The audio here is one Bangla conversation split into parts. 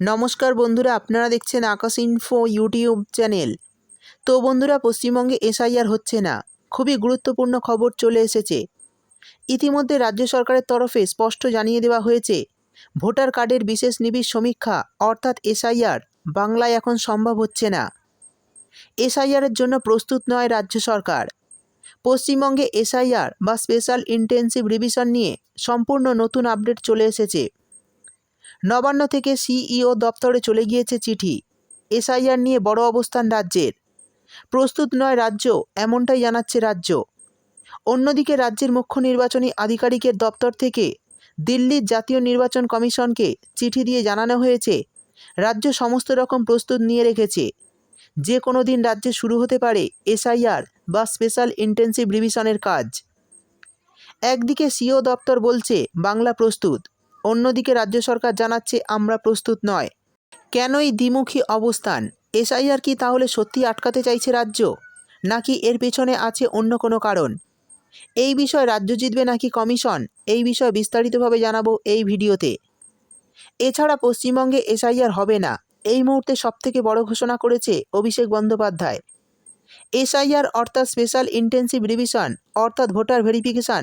নমস্কার বন্ধুরা, আপনারা দেখছেন আকাশ ইনফো ইউটিউব চ্যানেল তো বন্ধুরা, পশ্চিমবঙ্গে এসআইআর হচ্ছে না, খুবই গুরুত্বপূর্ণ খবর চলে এসেছে। ইতিমধ্যে রাজ্য সরকারের তরফে স্পষ্ট জানিয়ে দেওয়া হয়েছে, ভোটার কার্ডের বিশেষ নিবিড় সমীক্ষা, অর্থাৎ এসআইআর, বাংলায় এখন সম্ভব হচ্ছে না। এসআইআরের জন্য প্রস্তুত নয় রাজ্য সরকার। পশ্চিমবঙ্গে এসআইআর বা স্পেশাল ইন্টেন্সিভ রিভিশন নিয়ে সম্পূর্ণ নতুন আপডেট চলে এসেছে। নবান্ন থেকে সিইও দপ্তরে চলে গিয়েছে চিঠি। এসআইআর নিয়ে বড় অবস্থান রাজ্যের। প্রস্তুত নয় রাজ্য, এমনটাই জানাচ্ছে রাজ্য। অন্যদিকে রাজ্যের মুখ্য নির্বাচনী আধিকারিকের দপ্তর থেকে দিল্লির জাতীয় নির্বাচন কমিশনকে চিঠি দিয়ে জানানো হয়েছে, রাজ্য সমস্ত রকম প্রস্তুত নিয়ে রেখেছে। যে কোনো দিন রাজ্যে শুরু হতে পারে এসআইআর বা স্পেশাল ইন্টেন্সিভ রিভিশনের কাজ। একদিকে সিও দপ্তর বলছে, বাংলা প্রস্তুত। অন্যদিকে রাজ্য সরকার জানাচ্ছে আমরা প্রস্তুত নয়। কেনই দ্বিমুখী অবস্থান? এসআইআর কি তাহলে সত্যি আটকাতে চাইছে রাজ্য? নাকি এর পেছনে আছে অন্য কোনো কারণ? এই বিষয়ে রাজ্য জিতবে নাকি কমিশন? এই বিষয়ে বিস্তারিতভাবে জানাব এই ভিডিওতে। এছাড়া পশ্চিমবঙ্গে এসআইআর হবে না। এই মুহূর্তে সবথেকে বড় ঘোষণা করেছে অভিষেক বন্দ্যোপাধ্যায়। এসআইআর অর্থাৎ স্পেশাল ইন্টেন্সিভ রিভিশন, অর্থাৎ ভোটার ভেরিফিকেশন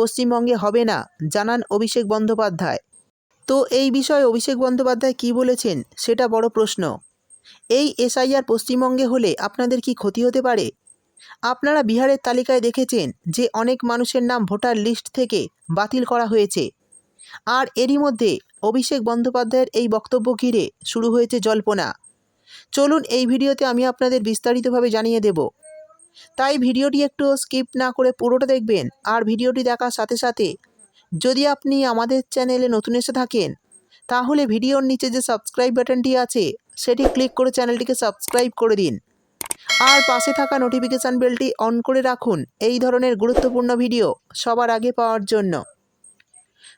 পশ্চিমবঙ্গে হবে না, জানান অভিষেক বন্দ্যোপাধ্যায়। তো এই বিষয়ে অভিষেক বন্দ্যোপাধ্যায় কী বলেছেন, সেটা বড় প্রশ্ন। এই এসআইআর পশ্চিমবঙ্গে হলে আপনাদের কি ক্ষতি হতে পারে? আপনারা বিহারের তালিকায় দেখেছেন যে অনেক মানুষের নাম ভোটার লিস্ট থেকে বাতিল করা হয়েছে। আর এরই মধ্যে অভিষেক বন্দ্যোপাধ্যায়ের এই বক্তব্য ঘিরে শুরু হয়েছে জল্পনা। চলুন এই ভিডিওতে আমি আপনাদের বিস্তারিতভাবে জানিয়ে দেব। তাই ভিডিওটি একটু স্কিপ না করে পুরোটা দেখবেন আর ভিডিওটি দেখার সাথে সাথে যদি আপনি আমাদের চ্যানেলে নতুন এসে থাকেন, তাহলে ভিডিওর নিচে যে সাবস্ক্রাইব বাটনটি আছে, সেটি ক্লিক করে চ্যানেলটিকে সাবস্ক্রাইব করে দিন। আর পাশে থাকা নোটিফিকেশান বেলটি অন করে রাখুন এই ধরনের গুরুত্বপূর্ণ ভিডিও সবার আগে পাওয়ার জন্য।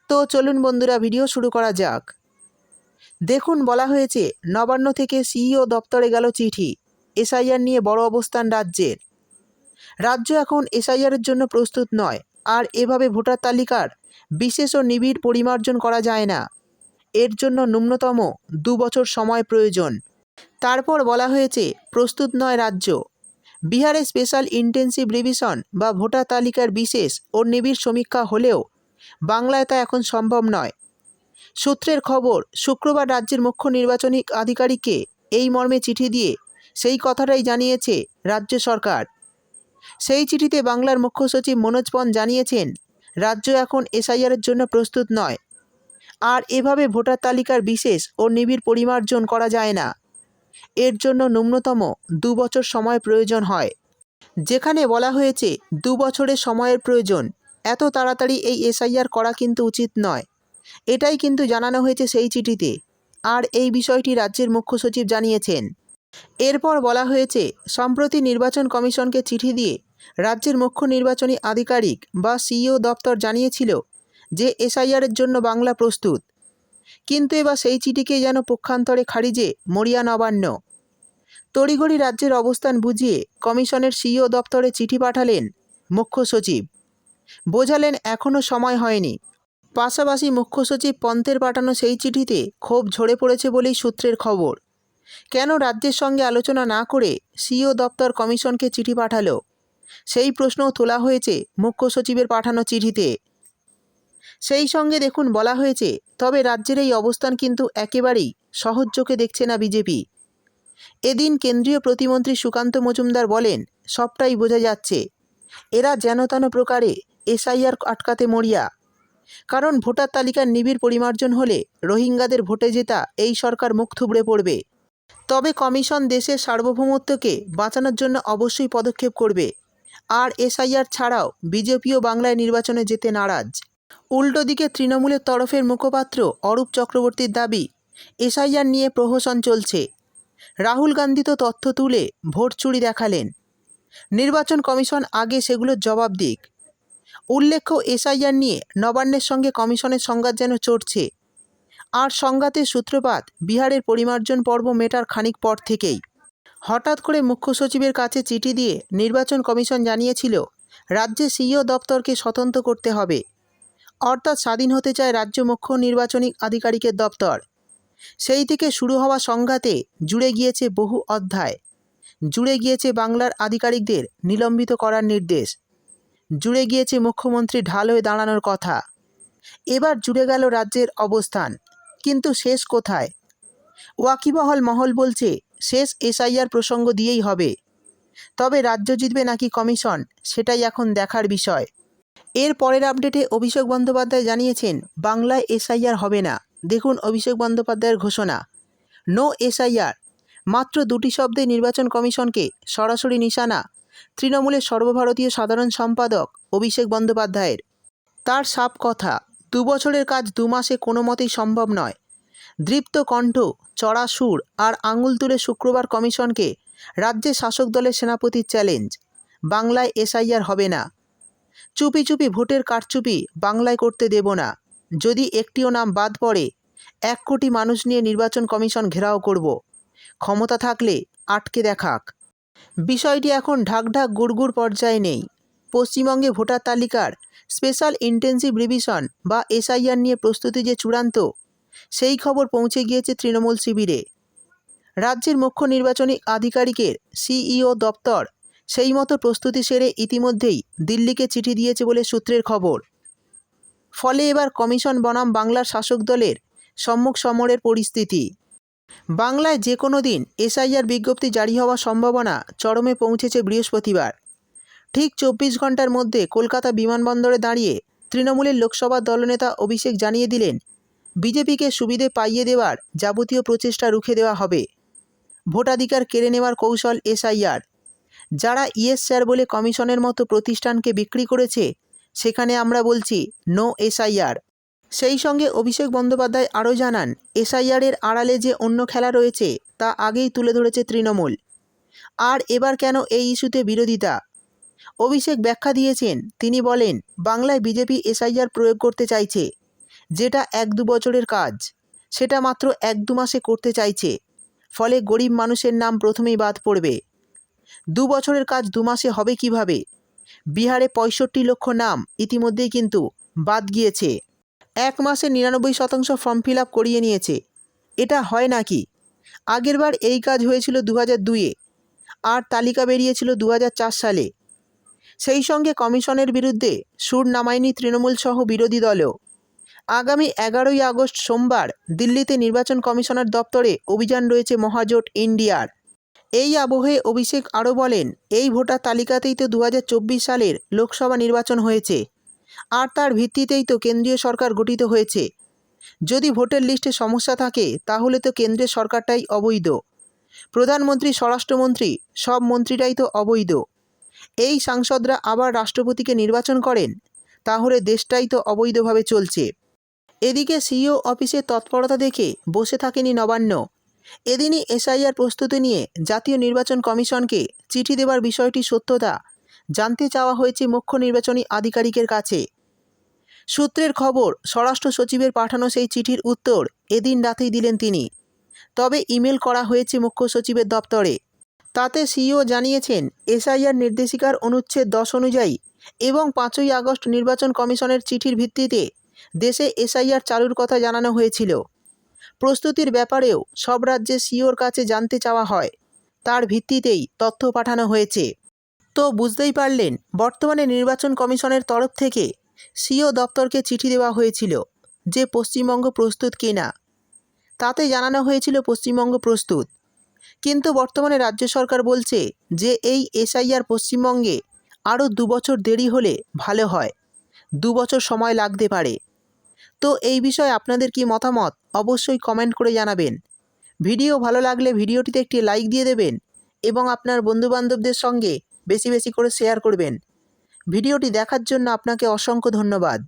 তো চলুন বন্ধুরা, ভিডিও শুরু করা যাক। দেখুন, বলা হয়েছে, নবান্ন থেকে সিইও দপ্তরে গেল চিঠি, এসআইআর নিয়ে বড় অবস্থান রাজ্যের। রাজ্য এখন এসআইআরের জন্য প্রস্তুত নয়। আর এভাবে ভোটার তালিকার বিশেষ ও নিবিড় পরিমার্জন করা যায় না। এর জন্য ন্যূনতম দু বছর সময় প্রয়োজন। তারপর বলা হয়েছে, প্রস্তুত নয় রাজ্য। বিহারে স্পেশাল ইন্টেন্সিভ রিভিশন বা ভোটার তালিকার বিশেষ ও নিবিড় সমীক্ষা হলেও বাংলায় তা এখন সম্ভব নয়। সূত্রের খবর, শুক্রবার রাজ্যের মুখ্য নির্বাচনী আধিকারিককে এই মর্মে চিঠি দিয়ে সেই কথাটাই জানিয়েছে রাজ্য সরকার। সেই চিঠিতে বাংলার মুখ্য সচিব মনোজ পন জানিয়েছেন, রাজ্য এখন এসআইআরের জন্য প্রস্তুত নয়। আর এভাবে ভোটার তালিকার বিশেষ ও নিবিড় পরিমার্জন করা যায় না। এর জন্য ন্যূনতম দু বছর সময় প্রয়োজন হয়। যেখানে বলা হয়েছে, দু বছরের সময়ের প্রয়োজন। এত তাড়াতাড়ি এই এসআইআর করা কিন্তু উচিত নয়। এটাই কিন্তু জানানো হয়েছে সেই চিঠিতে। আর এই বিষয়টি রাজ্যের মুখ্য সচিব জানিয়েছেন। এরপর বলা হয়েছে, সম্প্রতি নির্বাচন কমিশনকে চিঠি দিয়ে রাজ্যের মুখ্য নির্বাচনী আধিকারিক বা সিইও দপ্তর জানিয়েছিল যে এসআইআরের জন্য বাংলা প্রস্তুত। কিন্তু এবার সেই চিঠিকে যেন পক্ষান্তরে খারিজে মরিয়া নবান্ন। তড়িঘড়ি রাজ্যের অবস্থান বুঝিয়ে কমিশনের সিইও দপ্তরে চিঠি পাঠালেন মুখ্য সচিব। বোঝালেন এখনও সময় হয়নি। পাশাপাশি মুখ্য সচিব পন্থের পাঠানো সেই চিঠিতে ক্ষোভ ঝরে পড়েছে বলেই সূত্রের খবর। কেন রাজ্যের সঙ্গে আলোচনা না করে সিইও দপ্তর কমিশনকে চিঠি পাঠালো? সেই প্রশ্নও তোলা হয়েছে মুখ্য সচিবের পাঠানো চিঠিতে। সেই সঙ্গে দেখুন, বলা হয়েছে, তবে রাজ্যের এই অবস্থান কিন্তু একেবারেই সহজ চোখে দেখছে না বিজেপি। এদিন কেন্দ্রীয় প্রতিমন্ত্রী সুকান্ত মজুমদার বলেন, সবটাই বোঝা যাচ্ছে। এরা যেন তেন প্রকারে এসআইআর আটকাতে মরিয়া। কারণ ভোটার তালিকার নিবিড় পরিমার্জন হলে রোহিঙ্গাদের ভোটে জেতা এই সরকার মুখ থুবড়ে পড়বে। তবে কমিশন দেশের সার্বভৌমত্বকে বাঁচানোর জন্য অবশ্যই পদক্ষেপ করবে। আর এসআইআর ছাড়াও বিজেপিও বাংলায় নির্বাচনে যেতে নারাজ। উল্টো দিকে তৃণমূলের তরফের মুখপাত্র অরূপ চক্রবর্তীর দাবি, এসআইআর নিয়ে প্রহসন চলছে। রাহুল গান্ধী তো তথ্য তুলে ভোট চুরি দেখালেন। নির্বাচন কমিশন আগে সেগুলোর জবাব দিক। উল্লেখ্য, এসআইআর নিয়ে নবান্নের সঙ্গে কমিশনের সংঘাত যেন চড়ছে। আর সংঘাতের সূত্রপাত বিহারের পরিমার্জন পর্ব মেটার খানিক পর থেকেই। হঠাৎ করে মুখ্য সচিবের কাছে চিঠি দিয়ে নির্বাচন কমিশন জানিয়েছিল, রাজ্যে সিইও দপ্তরকে স্বতন্ত্র করতে হবে। অর্থাৎ স্বাধীন হতে চায় রাজ্য মুখ্য নির্বাচনী আধিকারিকের দপ্তর। সেই থেকে শুরু হওয়া সংঘাতে জুড়ে গিয়েছে বহু অধ্যায়। জুড়ে গিয়েছে বাংলার আধিকারিকদের নিলম্বিত করার নির্দেশ। জুড়ে গিয়েছে মুখ্যমন্ত্রী ঢাল হয়ে দাঁড়ানোর কথা। এবার জুড়ে গেল রাজ্যের অবস্থান। কিন্তু শেষ কোথায়? ওয়াকিবহল মহল বলছে শেষ এসআইআর প্রসঙ্গ দিয়েই হবে। তবে রাজ্য জিতবে নাকি কমিশন, সেটাই এখন দেখার বিষয়। এর পরের আপডেটে অভিষেক বন্দ্যোপাধ্যায় জানিয়েছেন, বাংলায় এসআইআর হবে না। দেখুন অভিষেক বন্দ্যোপাধ্যায়ের ঘোষণা। No SIR. মাত্র দুটি শব্দে নির্বাচন কমিশনকে সরাসরি নিশানা। তৃণমূলের সর্বভারতীয় সাধারণ সম্পাদক অভিষেক বন্দ্যোপাধ্যায়ের। তার সাপ কথা, দু বছরের কাজ দু মাসে কোনো মতেই সম্ভব নয়। দৃপ্ত কণ্ঠ, চড়া সুর আর আঙুল তুলে শুক্রবার কমিশনকে রাজ্যের শাসক দলের সেনাপতির চ্যালেঞ্জ, বাংলায় এসআইআর হবে না। চুপি চুপি ভোটের কারচুপি বাংলায় করতে দেব না। যদি একটিও নাম বাদ পড়ে, এক কোটি মানুষ নিয়ে নির্বাচন কমিশন ঘেরাও করব। ক্ষমতা থাকলে আটকে দেখাক। বিষয়টি এখন ঢাকঢাক গুড়গুড় পর্যায়ে নেই। পশ্চিমবঙ্গে ভোটার তালিকার স্পেশাল ইন্টেন্সিভ রিভিশন বা এসআইআর নিয়ে প্রস্তুতি যে চূড়ান্ত সেই খবর পৌঁছে গিয়েছে তৃণমূল শিবিরে। রাজ্যের মুখ্য নির্বাচনী আধিকারিকের সিইও দপ্তর সেই মতো প্রস্তুতি সেরে ইতিমধ্যেই দিল্লিকে চিঠি দিয়েছে বলে সূত্রের খবর। ফলে এবার কমিশন বনাম বাংলার শাসক দলের সম্মুখ সমরের পরিস্থিতি। বাংলায় যে কোনো দিন এসআইআর বিজ্ঞপ্তি জারি হওয়ার সম্ভাবনা চরমে পৌঁছেছে বৃহস্পতিবার। ঠিক চব্বিশ ঘণ্টার মধ্যে কলকাতা বিমানবন্দরে দাঁড়িয়ে তৃণমূলের লোকসভা দলনেতা অভিষেক জানিয়ে দিলেন বিজেপিকে সুবিধে পাইয়ে দেওয়ার যাবতীয় প্রচেষ্টা রুখে দেওয়া হবে। ভোটাধিকার কেড়ে নেওয়ার কৌশল এসআইআর। যারা ইয়েস স্যার বলে কমিশনের মতো প্রতিষ্ঠানকে বিক্রি করেছে, সেখানে আমরা বলছি, নো এসআইআর। সেই সঙ্গে অভিষেক বন্দ্যোপাধ্যায় আরও জানান এসআইআরের আড়ালে যে অন্য খেলা রয়েছে, তা আগেই তুলে ধরেছে তৃণমূল। আর এবার কেন এই ইস্যুতে বিরোধিতা? অভিষেক ব্যাখ্যা দিয়েছেন, তিনি বলেন, বাংলায় বিজেপি এসআইআর প্রয়োগ করতে চাইছে। যেটা এক দু বছরের কাজ। সেটা মাত্র এক দু মাসে করতে চাইছে। ফলে গরিব মানুষের নাম প্রথমেই বাদ পড়বে। দু বছরের কাজ দু মাসে হবে কীভাবে? বিহারে পঁয়ষট্টি লক্ষ নাম ইতিমধ্যেই কিন্তু বাদ গিয়েছে। এক মাসে নিরানব্বই শতাংশ ফর্ম ফিল আপ করিয়ে নিয়েছে। এটা হয় নাকি? আগেরবার এই কাজ হয়েছিল দু হাজার দুইয়ে। আর তালিকা বেরিয়েছিল দু হাজার চার সালে। সেই সঙ্গে কমিশনের বিরুদ্ধে সুর নামায়নি তৃণমূল সহ বিরোধী দলও। আগামী এগারোই আগস্ট সোমবার দিল্লিতে নির্বাচন কমিশনার দপ্তরে অভিযান রয়েছে মহাজোট ইন্ডিয়ার এই আবহে অভিষেক আরও বলেন, এই ভোটার তালিকাতেই তো দু হাজার চব্বিশ সালের লোকসভা নির্বাচন হয়েছে। আর তার ভিত্তিতেই তো কেন্দ্রীয় সরকার গঠিত হয়েছে। যদি ভোটের লিস্টে সমস্যা থাকে, তাহলে তো কেন্দ্রের সরকারটাই অবৈধ। প্রধানমন্ত্রী, স্বরাষ্ট্রমন্ত্রী, সব মন্ত্রীরাই তো অবৈধ। এই সাংসদরা আবার রাষ্ট্রপতিকে নির্বাচন করেন, তাহলে দেশটাই তো অবৈধভাবে চলছে। এদিকে সিইও অফিসের তৎপরতা দেখে বসে থাকেনি নবান্ন। এদিনই এসআইআর প্রস্তুতি নিয়ে জাতীয় নির্বাচন কমিশনকে চিঠি দেওয়ার বিষয়টি সত্যতা জানতে চাওয়া হয়েছে মুখ্য নির্বাচনী আধিকারিকের কাছে। সূত্রের খবর, স্বরাষ্ট্র সচিবের পাঠানো সেই চিঠির উত্তর এদিন রাতেই দিলেন তিনি। তবে ইমেল করা হয়েছে মুখ্য সচিবের দপ্তরে। তাতে সিইও জানিয়েছেন, এসআইআর নির্দেশিকার অনুচ্ছেদ দশ অনুযায়ী এবং পাঁচই আগস্ট নির্বাচন কমিশনের চিঠির ভিত্তিতে দেশে এসআইআর চালুর কথা জানানো হয়েছিল। প্রস্তুতির ব্যাপারেও সব রাজ্যের সিওর কাছে জানতে চাওয়া হয়। তার ভিত্তিতেই তথ্য পাঠানো হয়েছে। তো বুঝতেই পারলেন, বর্তমানে নির্বাচন কমিশনের তরফ থেকে সিও দপ্তরকে চিঠি দেওয়া হয়েছিল যে পশ্চিমবঙ্গ প্রস্তুত কিনা। তাতে জানানো হয়েছিল পশ্চিমবঙ্গ প্রস্তুত। কিন্তু বর্তমানে রাজ্য সরকার বলছে যে এই এসআইআর পশ্চিমবঙ্গে আরও দু বছর দেরি হলে ভালো হয়। দু বছর সময় লাগতে পারে। তো এই বিষয়ে আপনাদের কি মতামত? অবশ্যই কমেন্ট করে জানাবেন। ভিডিও ভালো লাগলে ভিডিওটিতে একটি লাইক দিয়ে দেবেন এবং আপনার বন্ধুবান্ধবদের সঙ্গে বেশি বেশি করে শেয়ার করবেন। ভিডিওটি দেখার জন্য আপনাকে অসংখ্য ধন্যবাদ।